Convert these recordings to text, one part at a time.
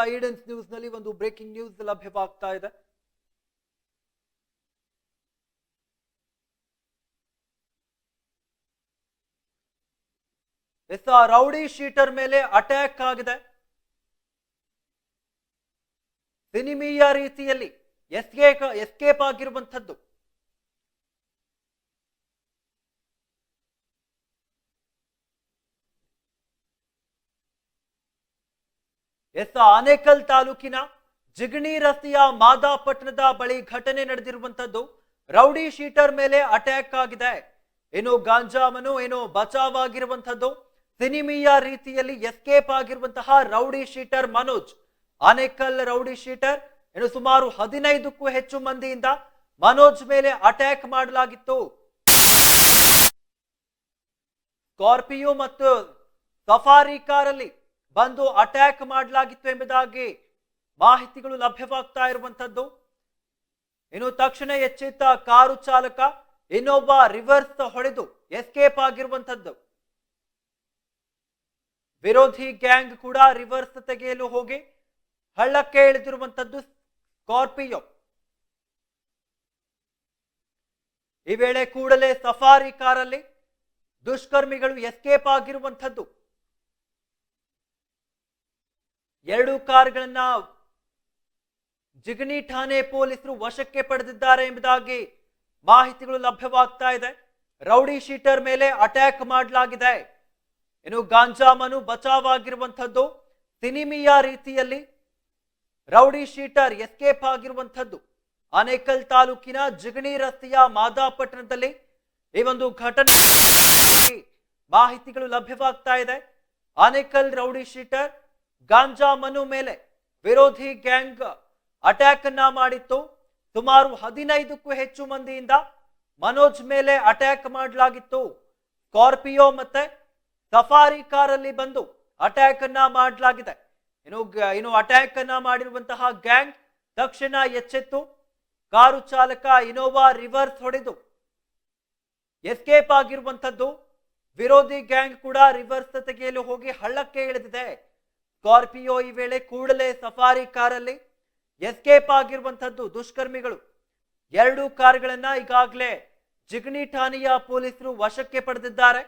ಐಡೆನ್ಸ್ ನ್ಯೂಸ್ನಲ್ಲಿ ಒಂದು breaking news ಲಭ್ಯವಾಗ್ತಾ ಇದೆ. S ಆ ರೌಡಿ ಶೀಟರ್ ಮೇಲೆ ಅಟ್ಯಾಕ್ ಆಗಿದೆ. ಸಿನಿಮೀಯ ರೀತಿಯಲ್ಲಿ ಎಸ್ಕೇಪ್ ಆಗಿರುವಂಥದ್ದು. ಎಸ್ ಆನೇಕಲ್ ತಾಲೂಕಿನ ಜಿಗಣಿ ರಸ್ತೆಯ ಮಾದಾಪಟ್ಟಣದ ಬಳಿ ಘಟನೆ ನಡೆದಿರುವಂತದ್ದು ರೌಡಿ ಶೀಟರ್ ಮೇಲೆ ಅಟ್ಯಾಕ್ ಆಗಿದೆ. ಏನು ಗಾಂಜಾಮನು ಏನು ಬಚಾವ್ ಆಗಿರುವಂತದ್ದು ಸಿನಿಮೀಯ ರೀತಿಯಲ್ಲಿ ಎಸ್ಕೇಪ್ ಆಗಿರುವಂತಹ rowdy sheeter Manoj. Anekal rowdy sheeter ಏನು ಸುಮಾರು ಹದಿನೈದಕ್ಕೂ ಹೆಚ್ಚು ಮಂದಿಯಿಂದ ಮನೋಜ್ ಮೇಲೆ ಅಟ್ಯಾಕ್ ಮಾಡಲಾಗಿತ್ತು. ಸ್ಕಾರ್ಪಿಯೋ ಮತ್ತು ಸಫಾರಿ ಕಾರಲ್ಲಿ ಬಂದು ಅಟ್ಯಾಕ್ ಮಾಡಲಾಗಿತ್ತು ಎಂಬುದಾಗಿ ಮಾಹಿತಿಗಳು ಲಭ್ಯವಾಗ್ತಾ ಇರುವಂತದ್ದು ಇನ್ನು ತಕ್ಷಣ ಎಚ್ಚೆತ್ತ ಕಾರು ಚಾಲಕ, ಇನ್ನೊಬ್ಬ ರಿವರ್ಸ್ ಹೊಡೆದು ಎಸ್ಕೇಪ್ ಆಗಿರುವಂತದ್ದು ವಿರೋಧಿ ಗ್ಯಾಂಗ್ ಕೂಡ ರಿವರ್ಸ್ ತೆಗೆಯಲು ಹೋಗಿ ಹಳ್ಳಕ್ಕೆ ಇಳಿದಿರುವಂತದ್ದು ಸ್ಕಾರ್ಪಿಯೋ ಈ ವೇಳೆ ಕೂಡಲೇ ಸಫಾರಿ ಕಾರಲ್ಲಿ ದುಷ್ಕರ್ಮಿಗಳು ಎಸ್ಕೇಪ್ ಆಗಿರುವಂಥದ್ದು. ಎರಡು ಕಾರ್ಗಳನ್ನ ಜಿಗಣಿ ಠಾಣೆ ಪೊಲೀಸರು ವಶಕ್ಕೆ ಪಡೆದಿದ್ದಾರೆ ಎಂಬುದಾಗಿ ಮಾಹಿತಿಗಳು ಲಭ್ಯವಾಗ್ತಾ ಇದೆ. ರೌಡಿ ಶೀಟರ್ ಮೇಲೆ ಅಟ್ಯಾಕ್ ಮಾಡಲಾಗಿದೆ. ಇನ್ನು ಗಾಂಜಾಮನು ಬಚಾವಾಗಿರುವಂಥದ್ದು. ಸಿನಿಮೀಯ ರೀತಿಯಲ್ಲಿ ರೌಡಿ ಶೀಟರ್ ಎಸ್ಕೇಪ್ ಆಗಿರುವಂಥದ್ದು. ಆನೇಕಲ್ ತಾಲೂಕಿನ ಜಿಗಣಿ ರಸ್ತೆಯ ಮಾದಾಪಟ್ಟಣದಲ್ಲಿ ಈ ಒಂದು ಘಟನೆ ಮಾಹಿತಿಗಳು ಲಭ್ಯವಾಗ್ತಾ ಇದೆ. ಆನೇಕಲ್ ರೌಡಿ ಶೀಟರ್ ಗಾಂಜಾ ಮನು ಮೇಲೆ ವಿರೋಧಿ ಗ್ಯಾಂಗ್ ಅಟ್ಯಾಕ್ ಅನ್ನ ಮಾಡಿತ್ತು. ಸುಮಾರು ಹದಿನೈದಕ್ಕೂ ಹೆಚ್ಚು ಮಂದಿಯಿಂದ ಮನೋಜ್ ಮೇಲೆ ಅಟ್ಯಾಕ್ ಮಾಡಲಾಗಿತ್ತು. ಸ್ಕಾರ್ಪಿಯೋ ಮತ್ತೆ ಸಫಾರಿ ಕಾರಲ್ಲಿ ಬಂದು ಅಟ್ಯಾಕ್ ಅನ್ನ ಮಾಡಲಾಗಿದೆ. ಇನ್ನು ಇನ್ನು ಅಟ್ಯಾಕ್ ಅನ್ನ ಮಾಡಿರುವಂತಹ ಗ್ಯಾಂಗ್ ತಕ್ಷಣ ಎಚ್ಚೆತ್ತು. ಕಾರು ಚಾಲಕ ಇನೋವಾ ರಿವರ್ಸ್ ಹೊಡೆದು ಎಸ್ಕೇಪ್ ಆಗಿರುವಂತದ್ದು ವಿರೋಧಿ ಗ್ಯಾಂಗ್ ಕೂಡ ರಿವರ್ಸ್ ತೆಗೆಯಲು ಹೋಗಿ ಹಳ್ಳಕ್ಕೆ ಇಳಿದಿದೆ. ಸ್ಕಾರ್ಪಿಯೋ ಈ ವೇಳೆ ಕೂಡಲೇ ಸಫಾರಿ ಕಾರಲ್ಲಿ ಎಸ್ಕೇಪ್ ಆಗಿರುವಂತದ್ದು ದುಷ್ಕರ್ಮಿಗಳು. ಎರಡು ಕಾರ್ಗಳನ್ನ ಈಗಾಗಲೇ ಜಿಗಣಿ ಠಾಣೆಯ ಪೊಲೀಸರು ವಶಕ್ಕೆ ಪಡೆದಿದ್ದಾರೆ.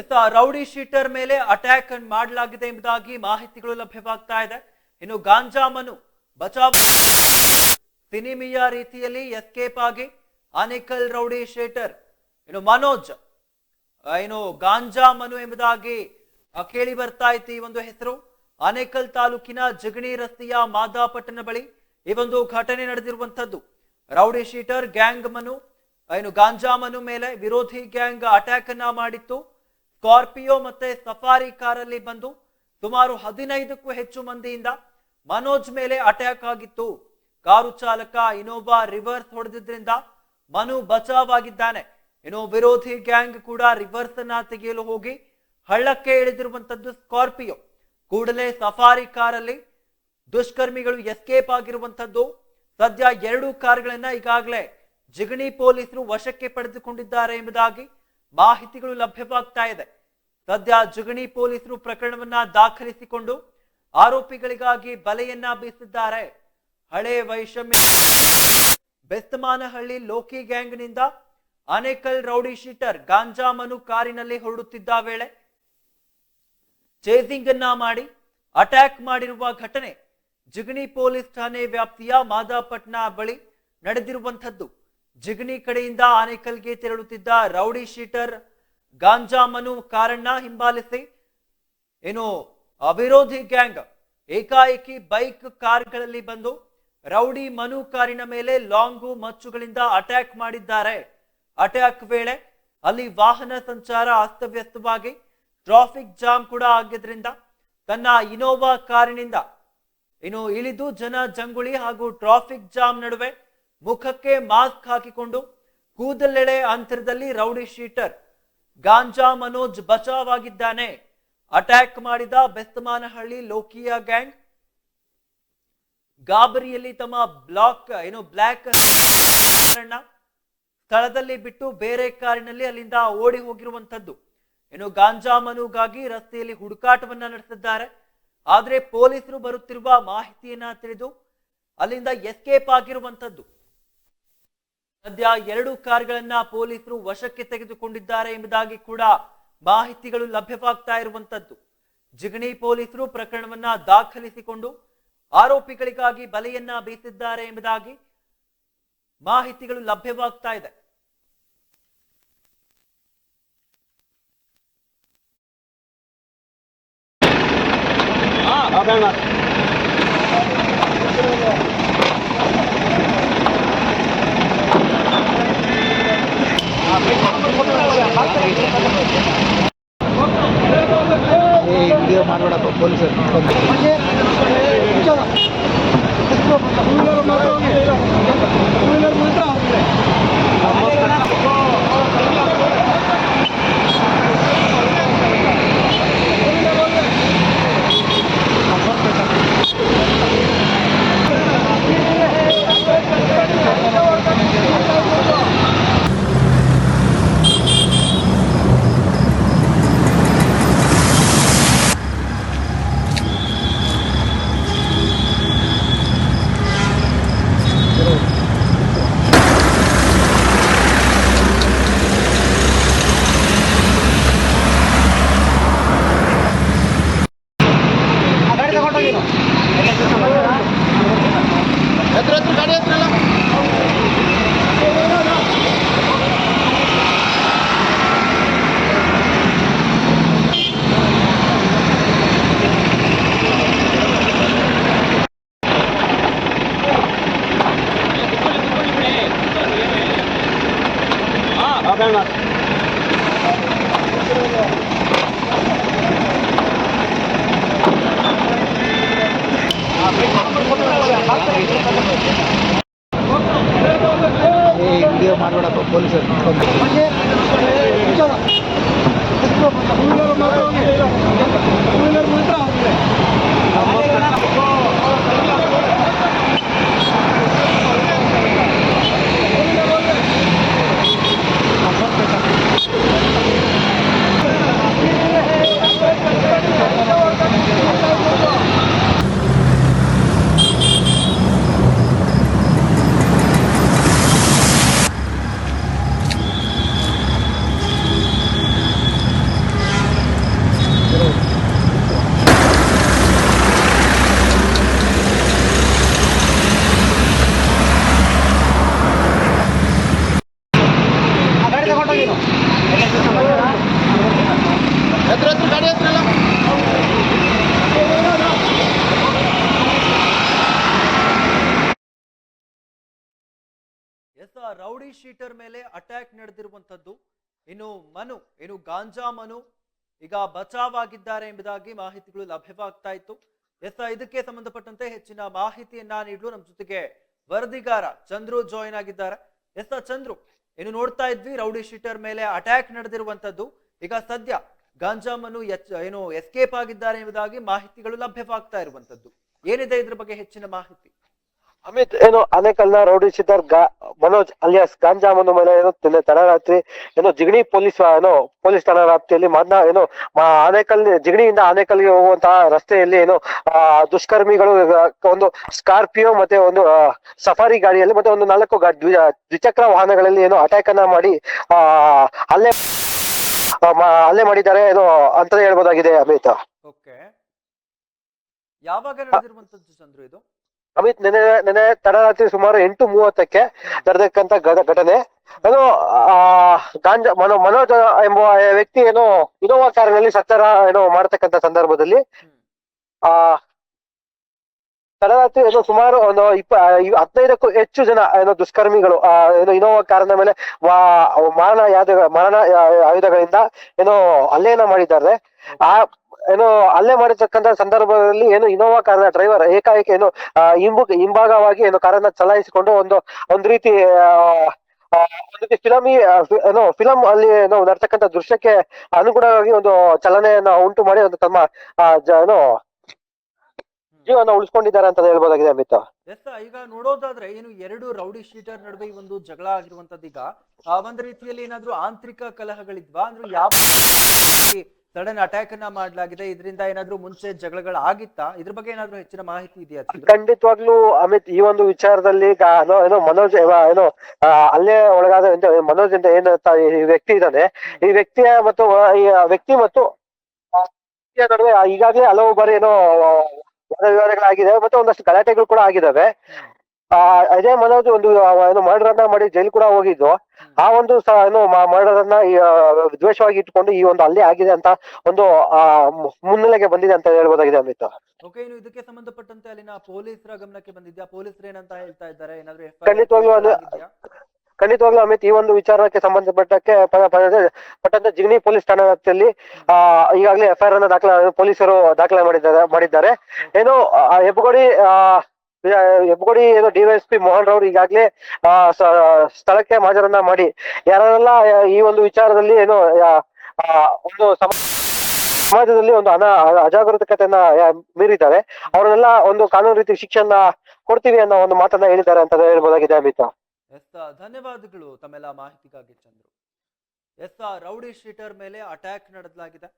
ಎಸ್ ರೌಡಿ ಶೀಟರ್ ಮೇಲೆ ಅಟ್ಯಾಕ್ ಮಾಡಲಾಗಿದೆ ಎಂಬುದಾಗಿ ಮಾಹಿತಿಗಳು ಲಭ್ಯವಾಗ್ತಾ ಇದೆ. ಇನ್ನು ಗಾಂಜಾಮನು ಬಚಾವ್ ಸಿನಿಮೀಯ ರೀತಿಯಲ್ಲಿ ಎಸ್ಕೇಪ್ ಆಗಿ ಆನೇಕಲ್ ರೌಡಿ ಶೀಟರ್ ಏನು ಮನೋಜ್ ಏನು ಗಾಂಜಾ ಮನು ಎಂಬುದಾಗಿ ಕೇಳಿ ಬರ್ತಾ ಇತ್ತು ಈ ಒಂದು ಹೆಸರು. ಆನೇಕಲ್ ತಾಲೂಕಿನ ಜಗಣಿ ರಸ್ತೆಯ ಮಾದಾಪಟ್ಟಣ ಬಳಿ ಈ ಒಂದು ಘಟನೆ ನಡೆದಿರುವಂತದ್ದು ರೌಡಿ ಶೀಟರ್, ಗ್ಯಾಂಗ್ ಮನು ಏನು ಗಾಂಜಾ ಮನು ಮೇಲೆ ವಿರೋಧಿ ಗ್ಯಾಂಗ್ ಅಟ್ಯಾಕ್ ಅನ್ನ ಮಾಡಿತ್ತು. ಸ್ಕಾರ್ಪಿಯೋ ಮತ್ತೆ ಸಫಾರಿ ಕಾರಲ್ಲಿ ಬಂದು ಸುಮಾರು ಹದಿನೈದಕ್ಕೂ ಹೆಚ್ಚು ಮಂದಿಯಿಂದ ಮನೋಜ್ ಮೇಲೆ ಅಟ್ಯಾಕ್ ಆಗಿತ್ತು. ಕಾರು ಚಾಲಕ ಇನೋವಾ ರಿವರ್ಸ್ ಹೊಡೆದಿದ್ರಿಂದ ಮನು ಬಚಾವ್ ಆಗಿದ್ದಾನೆ ಏನೋ ವಿರೋಧಿ ಗ್ಯಾಂಗ್ ಕೂಡ ರಿವರ್ಸ್ ಅನ್ನ ತೆಗೆಯಲು ಹೋಗಿ ಹಳ್ಳಕ್ಕೆ ಇಳಿದಿರುವಂತದ್ದು ಸ್ಕಾರ್ಪಿಯೋ. ಕೂಡಲೇ ಸಫಾರಿ ಕಾರಲ್ಲಿ ದುಷ್ಕರ್ಮಿಗಳು ಎಸ್ಕೇಪ್ ಆಗಿರುವಂತದ್ದು ಸದ್ಯ ಎರಡು ಕಾರ್ಗಳನ್ನ ಈಗಾಗಲೇ ಜಿಗಣಿ ಪೊಲೀಸರು ವಶಕ್ಕೆ ಪಡೆದುಕೊಂಡಿದ್ದಾರೆ ಎಂಬುದಾಗಿ ಮಾಹಿತಿಗಳು ಲಭ್ಯವಾಗ್ತಾ ಇದೆ. ಸದ್ಯ ಜಿಗಣಿ ಪೊಲೀಸರು ಪ್ರಕರಣವನ್ನ ದಾಖಲಿಸಿಕೊಂಡು ಆರೋಪಿಗಳಿಗಾಗಿ ಬಲೆಯನ್ನ ಬೀಸಿದ್ದಾರೆ. ಹಳೆ ವೈಷಮ್ಯ ಬೆಸ್ತಮಾನಹಳ್ಳಿ ಲೋಕಿ ಗ್ಯಾಂಗ್ನಿಂದ ಆನೇಕಲ್ ರೌಡಿ ಶೀಟರ್ ಗಾಂಜಾ ಮನು ಕಾರಿನಲ್ಲಿ ಹೊರಡುತ್ತಿದ್ದ ವೇಳೆ ಚೇಸಿಂಗ್ ಅನ್ನ ಮಾಡಿ ಅಟ್ಯಾಕ್ ಮಾಡಿರುವ ಘಟನೆ ಜಿಗಣಿ ಪೊಲೀಸ್ ಠಾಣೆ ವ್ಯಾಪ್ತಿಯ ಮಾದಾಪಟ್ನ ಬಳಿ ನಡೆದಿರುವಂಥದ್ದು. ಜಿಗಣಿ ಕಡೆಯಿಂದ ಆನೇಕಲ್ಗೆ ತೆರಳುತ್ತಿದ್ದ ರೌಡಿ ಶೀಟರ್ ಗಾಂಜಾಮನು ಕಾರನ್ನ ಹಿಂಬಾಲಿಸಿ, ಏನು ಅವಿರೋಧಿ ಗ್ಯಾಂಗ್ ಏಕಾಏಕಿ ಬೈಕ್ ಕಾರ್ಗಳಲ್ಲಿ ಬಂದು ರೌಡಿ ಮನು ಕಾರಿನ ಮೇಲೆ ಲಾಂಗು ಮಚ್ಚುಗಳಿಂದ ಅಟ್ಯಾಕ್ ಮಾಡಿದ್ದಾರೆ. ಅಟ್ಯಾಕ್ ವೇಳೆ ಅಲ್ಲಿ ವಾಹನ ಸಂಚಾರ ಅಸ್ತವ್ಯಸ್ತವಾಗಿ, ಟ್ರಾಫಿಕ್ ಜಾಮ್ ಕೂಡ ಆಗಿದ್ರಿಂದ ತನ್ನ ಇನೋವಾ ಕಾರಿನಿಂದ ಇನ್ನು ಇಳಿದು ಜನ ಜಂಗುಳಿ ಹಾಗೂ ಟ್ರಾಫಿಕ್ ಜಾಮ್ ನಡುವೆ ಮುಖಕ್ಕೆ ಮಾಸ್ಕ್ ಹಾಕಿಕೊಂಡು ಕೂದಲೆಳೆ ಅಂತರದಲ್ಲಿ ರೌಡಿ ಶೀಟರ್ ಗಾಂಜಾ ಮನೋಜ್ ಬಚಾವ್ ಆಗಿದ್ದಾನೆ. ಅಟ್ಯಾಕ್ ಮಾಡಿದ ಬೆಸ್ತಮಾನಹಳ್ಳಿ ಲೋಕಿಯಾ ಗ್ಯಾಂಗ್ ಗಾಬರಿಯಲ್ಲಿ ತಮ್ಮ ಬ್ಲಾಕ್, ಏನು ಬ್ಲಾಕ್ ಸ್ಥಳದಲ್ಲಿ ಬಿಟ್ಟು ಬೇರೆ ಕಾರಿನಲ್ಲಿ ಅಲ್ಲಿಂದ ಓಡಿ ಹೋಗಿರುವಂತದ್ದು ಏನು ಗಾಂಜಾ ಮನುಗಾಗಿ ರಸ್ತೆಯಲ್ಲಿ ಹುಡುಕಾಟವನ್ನ ನಡೆಸಿದ್ದಾರೆ. ಆದ್ರೆ ಪೊಲೀಸರು ಬರುತ್ತಿರುವ ಮಾಹಿತಿಯನ್ನ ತಿಳಿದು ಅಲ್ಲಿಂದ ಎಸ್ಕೇಪ್ ಆಗಿರುವಂತದ್ದು ಸದ್ಯ ಎರಡು ಕಾರ್ಗಳನ್ನ ಪೊಲೀಸರು ವಶಕ್ಕೆ ತೆಗೆದುಕೊಂಡಿದ್ದಾರೆ ಎಂಬುದಾಗಿ ಕೂಡ ಮಾಹಿತಿಗಳು ಲಭ್ಯವಾಗ್ತಾ ಇರುವಂತದ್ದು ಜಿಗಣಿ ಪೊಲೀಸರು ಪ್ರಕರಣವನ್ನ ದಾಖಲಿಸಿಕೊಂಡು ಆರೋಪಿಗಳಿಗಾಗಿ ಬಲೆಯನ್ನ ಬೀತಿದ್ದಾರೆ ಎಂಬುದಾಗಿ ಮಾಹಿತಿಗಳು ಲಭ್ಯವಾಗ್ತಾ ಇದೆ. ವಿಡಿಯೋ ಪೊಲೀಸರು. no, no, no. ಈ ವಿಡಿಯೋ ಮಾಡಬೇಡಪ್ಪ ಪೊಲೀಸರು ಹತ್ರ ಹತ್ರ ಗಾಡಿ ಹತ್ರಲ್ಲ ಎಸ್ ಆ ರೌಡಿ ಶೀಟರ್ ಮೇಲೆ ಅಟ್ಯಾಕ್ ನಡೆದಿರುವಂತದ್ದು ಇನ್ನು ಮನು, ಇನ್ನು ಗಾಂಜಾ ಮನು ಈಗ ಬಚಾವ್ ಆಗಿದ್ದಾರೆ ಎಂಬುದಾಗಿ ಮಾಹಿತಿಗಳು ಲಭ್ಯವಾಗ್ತಾ ಇತ್ತು. ಎಸ್ ಇದಕ್ಕೆ ಸಂಬಂಧಪಟ್ಟಂತೆ ಹೆಚ್ಚಿನ ಮಾಹಿತಿಯನ್ನ ನೀಡಲು ನಮ್ಮ ಜೊತೆಗೆ ವರದಿಗಾರ ಚಂದ್ರು ಜಾಯಿನ್ ಆಗಿದ್ದಾರೆ. ಎಸ್ ಚಂದ್ರು, ಇನ್ನು ನೋಡ್ತಾ ಇದ್ವಿ, ರೌಡಿ ಶೀಟರ್ ಮೇಲೆ ಅಟ್ಯಾಕ್ ನಡೆದಿರುವಂತದ್ದು ಈಗ ಸದ್ಯ ಗಾಂಜಾ ಮನು ಏನು ಎಸ್ಕೇಪ್ ಆಗಿದ್ದಾರೆ ಎಂಬುದಾಗಿ ಮಾಹಿತಿಗಳು ಲಭ್ಯವಾಗ್ತಾ ಇರುವಂತದ್ದು ಏನಿದೆ ಇದ್ರ ಬಗ್ಗೆ ಹೆಚ್ಚಿನ ಮಾಹಿತಿ? ಅಮಿತ್ ಏನು ಆನೇಕಲ್ನ ರೌಡಿ ಗಾ, ಮನೋಜ್ ಅಲಿಯಾಸ್ ಗಾಂಜಾಮನು ಮೇಲೆ ಏನು ನಿನ್ನೆ ತಡರಾತ್ರಿ ಏನು ಜಿಗಣಿ ಪೊಲೀಸ್, ಏನು ಪೊಲೀಸ್ ಠಾಣಾ ವ್ಯಾಪ್ತಿಯಲ್ಲಿ ಮಾದ್ನ ಏನೋ ಆನೇಕಲ್ ಜಿಗಣಿಯಿಂದ ಆನೇಕಲ್ಗೆ ಹೋಗುವಂತಹ ರಸ್ತೆಯಲ್ಲಿ ಏನು ದುಷ್ಕರ್ಮಿಗಳು ಒಂದು ಸ್ಕಾರ್ಪಿಯೋ ಮತ್ತೆ ಒಂದು ಸಫಾರಿ ಗಾಡಿಯಲ್ಲಿ ಮತ್ತೆ ಒಂದು ನಾಲ್ಕು ದ್ವಿಚಕ್ರ ವಾಹನಗಳಲ್ಲಿ ಏನೋ ಅಟ್ಯಾಕ್ ಅನ್ನ ಮಾಡಿ, ಆ ಅಲ್ಲೇ ಅಲ್ಲೇ ಮಾಡಿದ್ದಾರೆ ಏನು ಅಂತ ಹೇಳ್ಬೋದಾಗಿದೆ ಅಮಿತ್. ಯಾವಾಗ ನಡೆದಿರುವಂತದ್ದು ಚಂದ್ರು ಇದು? ಅಮಿತ್ ನೆನೆ ನೆನೆ ತಡರಾತ್ರಿ ಸುಮಾರು ಎಂಟು ಮೂವತ್ತಕ್ಕೆ ನಡೆದಕ್ಕಂತ ಘಟನೆ. ಅದು ಗಾಂಜಾ, ಮನೋ, ಮನೋಜ ಎಂಬ ವ್ಯಕ್ತಿ ಏನೋ ಇನೋವಾ ಕಾರಿನಲ್ಲಿ ಸತ್ತರ ಏನೋ ಮಾಡತಕ್ಕಂತ ಸಂದರ್ಭದಲ್ಲಿ, ಆ, ತಡರಾತ್ರಿ ಏನೋ ಸುಮಾರು ಒಂದು ಇಪ್ಪ ಹದಿನೈದಕ್ಕೂ ಹೆಚ್ಚು ಜನ ಏನೋ ದುಷ್ಕರ್ಮಿಗಳು, ಆ, ಏನೋ ಇನೋವಾ ಕಾರಿನ ಮೇಲೆ ಮಾರಣ ಯಾದ, ಮರಣ ಆಯುಧಗಳಿಂದ ಏನೋ ಹಲ್ಲೆಯನ್ನ ಮಾಡಿದ್ದಾರೆ. ಆ ಏನೋ ಅಲ್ಲೇ ಮಾಡಿರ್ತಕ್ಕಂತ ಸಂದರ್ಭದಲ್ಲಿ ಏನು ಇನೋವಾ ಕಾರಿನ ಡ್ರೈವರ್ ಏಕಾಏಕಿ ಏನು ಹಿಂಬು ಹಿಂಭಾಗವಾಗಿ ಏನು ಕಾರನ್ನ ಚಲಾಯಿಸಿಕೊಂಡು ಒಂದು ಒಂದು ರೀತಿ ಒಂದು ರೀತಿ ಫಿಲಮಿ ಏನು ಫಿಲಂ ಅಲ್ಲಿ ಏನೋ ನಡ್ತಕ್ಕಂಥ ದೃಶ್ಯಕ್ಕೆ ಅನುಗುಣವಾಗಿ ಒಂದು ಚಲನೆಯನ್ನ ಉಂಟು ಮಾಡಿ ಒಂದು ತಮ್ಮ ಏನೋ ಜೀವನ ಉಳಿಸ್ಕೊಂಡಿದ್ದಾರೆ ಅಂತ ಹೇಳ್ಬೋದಾಗಿದೆ ಅಮಿತ್. ಎಸ್ ಈಗ ನೋಡೋದಾದ್ರೆ ಏನು ಎರಡು ರೌಡಿ ಶೀಟರ್ ನಡುವೆ ಒಂದು ಜಗಳ ಆಗಿರುವಂತದ್ದು ಈಗ ಆ, ಒಂದ್ ರೀತಿಯಲ್ಲಿ ಏನಾದ್ರೂ ಆಂತರಿಕ ಕಲಹಗಳಿದ್ವಾ? ಅಂದ್ರೆ ಯಾವ ಸಡನ್ ಅಟ್ಯಾಕ್ ಅನ್ನ ಮಾಡ್ಲಾಗಿದೆ. ಇದರಿಂದ ಏನಾದ್ರೂ ಮುಂಚೆ ಜಗಳಗಳು ಆಗಿತ್ತಾ ಇದ್ರ ಬಗ್ಗೆ ಏನಾದ್ರೂ ಹೆಚ್ಚಿನ ಮಾಹಿತಿ ಇದೆಯಾ? ಖಂಡಿತವಾಗ್ಲೂ ಅಮಿತ್, ಈ ಒಂದು ವಿಚಾರದಲ್ಲಿ ಏನೋ ಮನೋಜ್, ಏನೋ ಅಲ್ಲೇ ಒಳಗಾದ ಮನೋಜ್ ಅಂತ ಏನು ವ್ಯಕ್ತಿ ಇದ್ದಾನೆ. ಈ ವ್ಯಕ್ತಿಯ ಮತ್ತು ಈ ವ್ಯಕ್ತಿ ಮತ್ತು ನಡುವೆ ಈಗಾಗಲೇ ಹಲವು ಬಾರಿ ಏನೋ ವಾದ ವಿವಾದಗಳಾಗಿದೆ. ಮತ್ತೆ ಒಂದಷ್ಟು ಗಲಾಟೆಗಳು ಕೂಡ ಆಗಿದಾವೆ ಆ ಅಜಯ್ ಮನೋಜ್ ಒಂದು ಏನು ಮರ್ಡರ್ ಅನ್ನ ಮಾಡಿ ಜೈಲ್ ಕೂಡ ಹೋಗಿದ್ದು. ಆ ಒಂದು ಸ ಏನೋ ಮರ್ಡರ್ ಅನ್ನ ಈ, ಆ, ದ್ವೇಷವಾಗಿ ಇಟ್ಕೊಂಡು ಈ ಒಂದು ಅಲ್ಲೇ ಆಗಿದೆ ಅಂತ ಒಂದು ಆ ಮುನ್ನೆಲೆಗೆ ಬಂದಿದೆ ಅಂತ ಹೇಳ್ಬೋದಾಗಿದೆ ಅಮಿತ್. ಓಕೆ ಇನ್ನು ಇದಕ್ಕೆ ಸಂಬಂಧಪಟ್ಟಂತೆ ಅಲ್ಲಿನ ಪೊಲೀಸರ ಗಮನಕ್ಕೆ ಬಂದಿದ್ಯಾ? ಪೊಲೀಸರು ಏನಂತ ಹೇಳ್ತಾ ಇದ್ದಾರೆ? ಏನಾದ್ರೂ FIR ಖಂಡಿತವಾಗ್ಲೂ ಅದು- ಆಗಿದ್ಯಾ? ಖಂಡಿತವಾಗ್ಲೂ ಅಮಿತ್ ಈ ಒಂದು ವಿಚಾರಕ್ಕೆ ಸಂಬಂಧಪಟ್ಟಕ್ಕೆ ಪಟ್ಟಂತ ಪ- ಜಿಗಣಿ ಪೊಲೀಸ್ ಠಾಣಾ ವ್ಯಾಪ್ತಿಯಲ್ಲಿ ಆ ಈಗಾಗಲೇ ಎಫ್ಐಆರ್ ಅನ್ನ ದಾಖಲ ಪೊಲೀಸರು ದಾಖಲೆ ಮಾಡಿದ್ದಾರೆ ಮಾಡಿದ್ದಾರೆ. ಏನು ಆ, ಹೆಬ್ಬಗೋಡಿ ಆ ಹೆಬ್ಬಗೋಡಿ ಏನೋ ಡಿವೈಎಸ್ಪಿ ಮೋಹನ್ ರಾವ್ ಈಗಾಗಲೇ ಸ್ಥಳಕ್ಕೆ ಮಾಜರನ್ನ ಮಾಡಿ. ಯಾರೆಲ್ಲ ಈ ಒಂದು ವಿಚಾರದಲ್ಲಿ ಏನು ಒಂದು ಸಮ- ಸಮಾಜದಲ್ಲಿ ಒಂದು ಅನ ಅಜಾಗೃತಕತೆಯನ್ನ ಮೀರಿದ್ದಾರೆ. ಅವರನ್ನೆಲ್ಲ ಒಂದು ಕಾನೂನು ರೀತಿ ಶಿಕ್ಷಣ ಕೊಡ್ತೀವಿ ಅನ್ನೋ ಒಂದು ಮಾತನ್ನ ಹೇಳಿದ್ದಾರೆ ಅಂತ ಹೇಳ್ಬೋದಾಗಿದೆ ಅಮಿತ್. ಎಸ್ ಧನ್ಯವಾದಗಳು ತಮ್ಮೆಲ್ಲ ಮಾಹಿತಿಗಾಗಿ ಚಂದ್ರು. ಎಸ್ ರೌಡಿ ಶೀಟರ್ ಮೇಲೆ ಅಟ್ಯಾಕ್ ನಡೆಸಲಾಗಿದೆ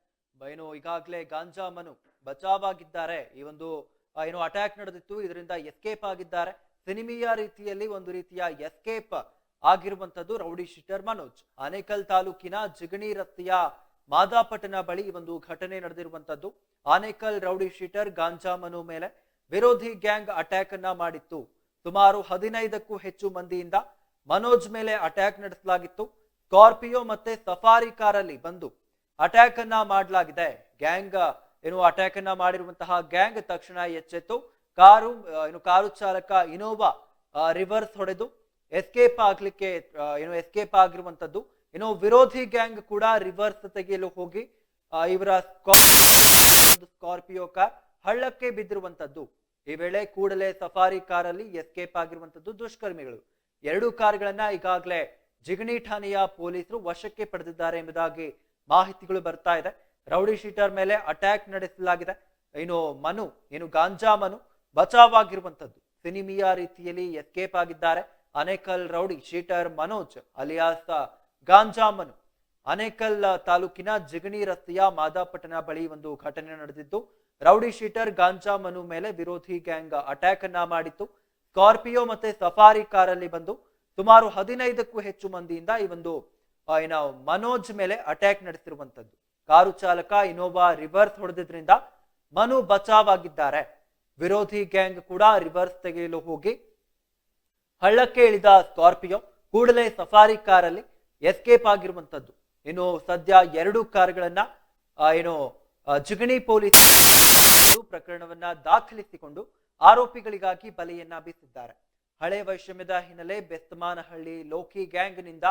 ಏನು ಈಗಾಗಲೇ ಗಾಂಜಾಮನು ಬಚಾವ್ ಬಚಾವಾಗಿದ್ದಾರೆ ಈ ಒಂದು ಏನು ಅಟ್ಯಾಕ್ ನಡೆದಿತ್ತು. ಇದರಿಂದ ಎಸ್ಕೇಪ್ ಆಗಿದ್ದಾರೆ. ಸಿನಿಮೀಯ ರೀತಿಯಲ್ಲಿ ಒಂದು ರೀತಿಯ ಎಸ್ಕೇಪ್ ಆಗಿರುವಂತದ್ದು ರೌಡಿ ಶೀಟರ್ ಮನೋಜ್. ಆನೇಕಲ್ ತಾಲೂಕಿನ ಜಿಗಣಿ ರಸ್ತೆಯ ಮಾದಾಪಟ್ಟಣ ಬಳಿ ಒಂದು ಘಟನೆ ನಡೆದಿರುವಂತದ್ದು ಆನೇಕಲ್ ರೌಡಿ ಶೀಟರ್ ಗಾಂಜಾ ಮನು ಮೇಲೆ ವಿರೋಧಿ ಗ್ಯಾಂಗ್ ಅಟ್ಯಾಕ್ ಅನ್ನ ಮಾಡಿತ್ತು. ಸುಮಾರು ಹದಿನೈದಕ್ಕೂ ಹೆಚ್ಚು ಮಂದಿಯಿಂದ ಮನೋಜ್ ಮೇಲೆ ಅಟ್ಯಾಕ್ ನಡೆಸಲಾಗಿತ್ತು. ಸ್ಕಾರ್ಪಿಯೋ ಮತ್ತೆ ಸಫಾರಿ ಕಾರಲ್ಲಿ ಬಂದು ಅಟ್ಯಾಕ್ ಅನ್ನ ಮಾಡಲಾಗಿದೆ. ಗ್ಯಾಂಗ್ ಏನು ಅಟ್ಯಾಕ್ ಅನ್ನ ಮಾಡಿರುವಂತಹ ಗ್ಯಾಂಗ್ ತಕ್ಷಣ ಎಚ್ಚೆತ್ತು. ಕಾರು ಏನು ಕಾರು ಚಾಲಕ ಇನೋವಾ ರಿವರ್ಸ್ ಹೊಡೆದು ಎಸ್ಕೇಪ್ ಆಗ್ಲಿಕ್ಕೆ ಏನು ಎಸ್ಕೇಪ್ ಆಗಿರುವಂತದ್ದು ಏನೋ ವಿರೋಧಿ ಗ್ಯಾಂಗ್ ಕೂಡ ರಿವರ್ಸ್ ತೆಗೆಯಲು ಹೋಗಿ ಇವರ ಸ್ಕಾರ್ಪಿಯೋ ಕಾರ್ ಹಳ್ಳಕ್ಕೆ ಬಿದ್ದಿರುವಂತದ್ದು ಈ ವೇಳೆ ಕೂಡಲೇ ಸಫಾರಿ ಕಾರಲ್ಲಿ ಎಸ್ಕೇಪ್ ಆಗಿರುವಂತದ್ದು ದುಷ್ಕರ್ಮಿಗಳು. ಎರಡು ಕಾರ್ಗಳನ್ನ ಈಗಾಗಲೇ ಜಿಗಣಿ ಠಾಣೆಯ ಪೊಲೀಸರು ವಶಕ್ಕೆ ಪಡೆದಿದ್ದಾರೆ ಎಂಬುದಾಗಿ ಮಾಹಿತಿಗಳು ಬರ್ತಾ ಇದೆ. ರೌಡಿ ಶೀಟರ್ ಮೇಲೆ ಅಟ್ಯಾಕ್ ನಡೆಸಲಾಗಿದೆ. ಏನು ಮನು ಏನು ಗಾಂಜಾ ಮನು ಬಚಾವ್ ಬಚಾವಾಗಿರುವಂತದ್ದು ಸಿನಿಮಿಯಾ ರೀತಿಯಲ್ಲಿ ಎಸ್ಕೇಪ್ ಆಗಿದ್ದಾರೆ. Anekal rowdy sheeter Manoj alias Ganja Manu. Anekal ತಾಲೂಕಿನ ಜಿಗಣಿ ರಸ್ತೆಯ ಮಾದಾಪಟ್ಟಣ ಬಳಿ ಒಂದು ಘಟನೆ ನಡೆದಿದ್ದು, ರೌಡಿ ಶೀಟರ್ ಗಾಂಜಾ ಮನು ಮೇಲೆ ವಿರೋಧಿ ಗ್ಯಾಂಗ್ ಅಟ್ಯಾಕ್ ಅನ್ನ ಮಾಡಿತ್ತು. ಸ್ಕಾರ್ಪಿಯೋ ಮತ್ತೆ ಸಫಾರಿ ಕಾರಲ್ಲಿ ಬಂದು ಸುಮಾರು ಹದಿನೈದಕ್ಕೂ ಹೆಚ್ಚು ಮಂದಿಯಿಂದ ಈ ಒಂದು ಏನೋ ಮನೋಜ್ ಮೇಲೆ ಅಟ್ಯಾಕ್ ನಡೆಸಿರುವಂತದ್ದು ಕಾರು ಚಾಲಕ ಇನೋವಾ ರಿವರ್ಸ್ ಹೊಡೆದಿದ್ರಿಂದ ಮನು ಬಚಾವಾಗಿದ್ದಾರೆ. ವಿರೋಧಿ ಗ್ಯಾಂಗ್ ಕೂಡ ರಿವರ್ಸ್ ತೆಗೆಯಲು ಹೋಗಿ. ಹಳ್ಳಕ್ಕೆ ಇಳಿದ ಸ್ಕಾರ್ಪಿಯೋ ಕೂಡಲೇ ಸಫಾರಿ ಕಾರಲ್ಲಿ ಎಸ್ಕೇಪ್ ಆಗಿರುವಂತದ್ದು ಇನ್ನು ಸದ್ಯ ಎರಡು ಕಾರ್ಗಳನ್ನ ಏನು ಜಿಗಣಿ ಪೊಲೀಸ್ ಪ್ರಕರಣವನ್ನ ದಾಖಲಿಸಿಕೊಂಡು ಆರೋಪಿಗಳಿಗಾಗಿ ಬಲೆಯನ್ನ ಬೀಸಿದ್ದಾರೆ. ಹಳೆ ವೈಷಮ್ಯದ ಹಿನ್ನೆಲೆ ಬೆಸ್ತಮಾನಹಳ್ಳಿ ಲೋಕಿ ಗ್ಯಾಂಗ್ನಿಂದ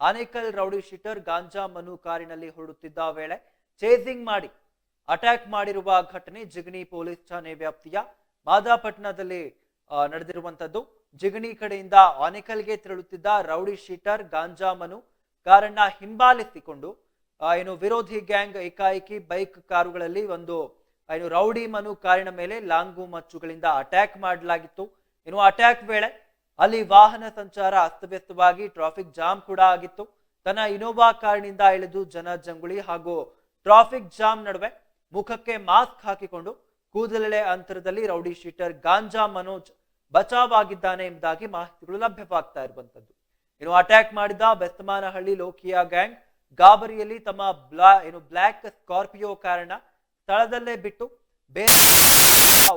ಆನೇಕಲ್ ರೌಡಿ ಶೀಟರ್ ಗಾಂಜಾ ಮನು ಕಾರಿನಲ್ಲಿ ಹೊರಡುತ್ತಿದ್ದ ವೇಳೆ ಚೇಸಿಂಗ್ ಮಾಡಿ ಅಟ್ಯಾಕ್ ಮಾಡಿರುವ ಘಟನೆ ಜಿಗಣಿ ಪೊಲೀಸ್ ಠಾಣೆ ವ್ಯಾಪ್ತಿಯ ಮಾದಾಪಟ್ಟಣದಲ್ಲಿ ನಡೆದಿರುವಂತದ್ದು ಜಿಗಣಿ ಕಡೆಯಿಂದ ಆನೇಕಲ್ಗೆ ತೆರಳುತ್ತಿದ್ದ ರೌಡಿ ಶೀಟರ್ ಗಾಂಜಾ ಮನು ಕಾರನ್ನ ಹಿಂಬಾಲಿಸಿಕೊಂಡು ಏನು ವಿರೋಧಿ ಗ್ಯಾಂಗ್ ಏಕಾಏಕಿ ಬೈಕ್ ಕಾರುಗಳಲ್ಲಿ ಒಂದು ಏನು ರೌಡಿ ಮನು ಕಾರಿನ ಮೇಲೆ ಲಾಂಗು ಮಚ್ಚುಗಳಿಂದ ಅಟ್ಯಾಕ್ ಮಾಡಲಾಗಿತ್ತು. ಏನು ಅಟ್ಯಾಕ್ ವೇಳೆ ಅಲ್ಲಿ ವಾಹನ ಸಂಚಾರ ಅಸ್ತವ್ಯಸ್ತವಾಗಿ ಟ್ರಾಫಿಕ್ ಜಾಮ್ ಕೂಡ ಆಗಿತ್ತು. ತನ್ನ ಇನೋವಾ ಕಾರಿನಿಂದ ಇಳಿದು ಜನ ಜಂಗುಳಿ ಹಾಗೂ ಟ್ರಾಫಿಕ್ ಜಾಮ್ ನಡುವೆ ಮುಖಕ್ಕೆ ಮಾಸ್ಕ್ ಹಾಕಿಕೊಂಡು ಕೂದಲೆಳೆ ಅಂತರದಲ್ಲಿ ರೌಡಿ ಶೀಟರ್ ಗಾಂಜಾ ಮನೋಜ್ ಬಚಾವಾಗಿದ್ದಾನೆ ಎಂಬುದಾಗಿ ಮಾಹಿತಿಗಳು ಲಭ್ಯವಾಗ್ತಾ ಇರುವಂತದ್ದು ಇನ್ನು ಅಟ್ಯಾಕ್ ಮಾಡಿದ ಬೆಸ್ತಮಾನಹಳ್ಳಿ ಲೋಕಿಯಾ ಗ್ಯಾಂಗ್ ಗಾಬರಿಯಲ್ಲಿ ತಮ್ಮ ಬ್ಲಾ, ಏನು ಬ್ಲ್ಯಾಕ್ ಸ್ಕಾರ್ಪಿಯೋ ಕಾರಣ ಸ್ಥಳದಲ್ಲೇ ಬಿಟ್ಟು ಬೇರೆ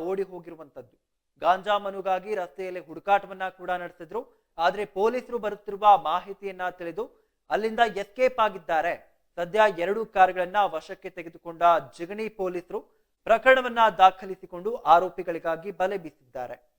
ಓಡಿ ಹೋಗಿರುವಂತದ್ದು ಗಾಂಜಾ ಮನುಗಾಗಿ ರಸ್ತೆಯಲ್ಲಿ ಹುಡುಕಾಟವನ್ನ ಕೂಡ ನಡೆಸಿದ್ರು. ಆದ್ರೆ ಪೊಲೀಸರು ಬರುತ್ತಿರುವ ಮಾಹಿತಿಯನ್ನ ತಿಳಿದು ಅಲ್ಲಿಂದ ಎಸ್ಕೇಪ್ ಆಗಿದ್ದಾರೆ. ಸದ್ಯ ಎರಡು ಕಾರ್ಗಳನ್ನ ವಶಕ್ಕೆ ತೆಗೆದುಕೊಂಡ ಜಿಗಣಿ ಪೊಲೀಸರು ಪ್ರಕರಣವನ್ನ ದಾಖಲಿಸಿಕೊಂಡು ಆರೋಪಿಗಳಿಗಾಗಿ ಬಲೆ ಬೀಸಿದ್ದಾರೆ.